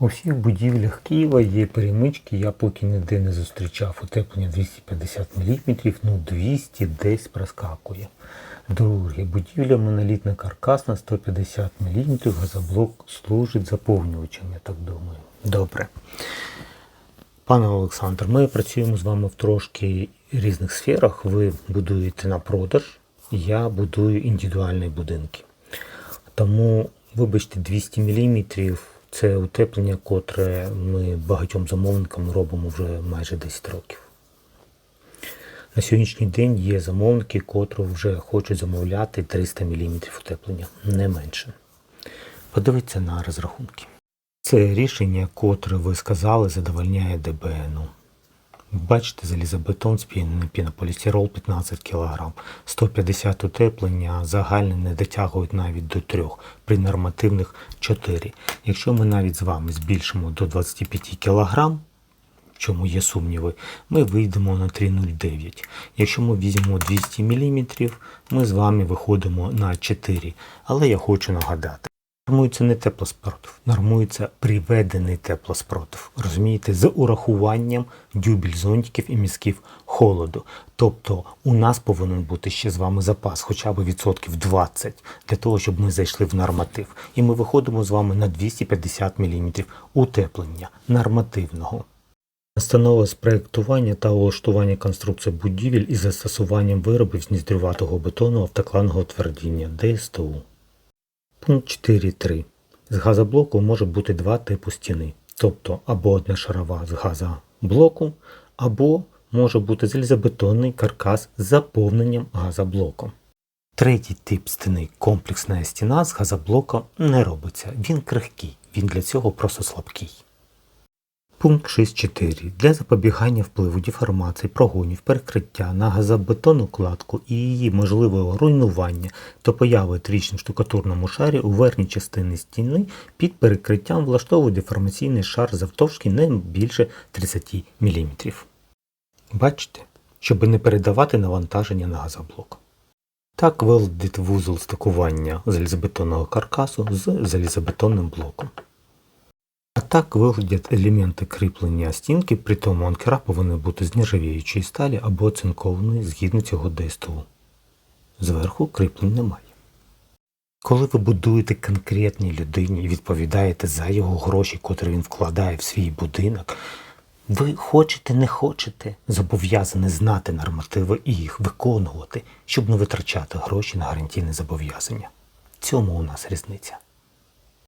У всіх будівлях Києва є перемички, я поки ніде не зустрічав утеплення 250 мм, ну 200 десь проскакує. Друге, будівля монолітна каркасна 150 мм, газоблок служить заповнювачем, я так думаю. Добре. Пане Олександр, ми працюємо з вами в трошки різних сферах. Ви будуєте на продаж, я будую індивідуальні будинки. Тому, вибачте, 200 мм це утеплення, котре ми багатьом замовникам робимо вже майже 10 років. На сьогоднішній день є замовники, котрі вже хочуть замовляти 300 мм утеплення, не менше. Подивіться на розрахунки. Це рішення, котре ви сказали, задовольняє ДБНу. Бачите, залізобетон спінений пінополістирол 15 кг, 150 утеплення, загальне не дотягують навіть до 3, при нормативних 4. Якщо ми навіть з вами збільшимо до 25 кг, в чому є сумніви, ми вийдемо на 3,09. Якщо ми візьмемо 200 мм, ми з вами виходимо на 4. Але я хочу нагадати. Нормується не теплоспротив, нормується приведений теплоспротив. Розумієте, з урахуванням дюбель зонтиків і мізків холоду. Тобто у нас повинен бути ще з вами запас хоча б відсотків 20 для того, щоб ми зайшли в норматив. І ми виходимо з вами на 250 мм утеплення нормативного. Настанова з проєктування та улаштування конструкції будівель із застосуванням виробів з ніздрюватого бетону автокланного твердіння ДСТУ. Пункт 4.3. З газоблоку може бути два типи стіни, тобто або одна шарова з газоблоку, або може бути залізобетонний каркас з заповненням газоблоком. Третій тип стіни комплексна стіна з газоблоком не робиться. Він крихкий, він для цього просто слабкий. Пункт 6.4. Для запобігання впливу деформацій, прогонів, перекриття на газобетонну кладку і її можливого руйнування та появи в штукатурному шарі у верхній частині стіни під перекриттям влаштовує деформаційний шар завтовшки не більше 30 мм. Бачите, щоб не передавати навантаження на газоблок. Так виглядить вузол стикування залізобетонного каркасу з залізобетонним блоком. Так виглядять елементи кріплення стінки, при тому анкера повинні бути з нержавіючої сталі або оцинкованої згідно цього ДСТУ. Зверху кріплень немає. Коли ви будуєте конкретній людині і відповідаєте за його гроші, котрі він вкладає в свій будинок, ви хочете, не хочете, зобов'язані знати нормативи і їх виконувати, щоб не витрачати гроші на гарантійне зобов'язання. В цьому у нас різниця.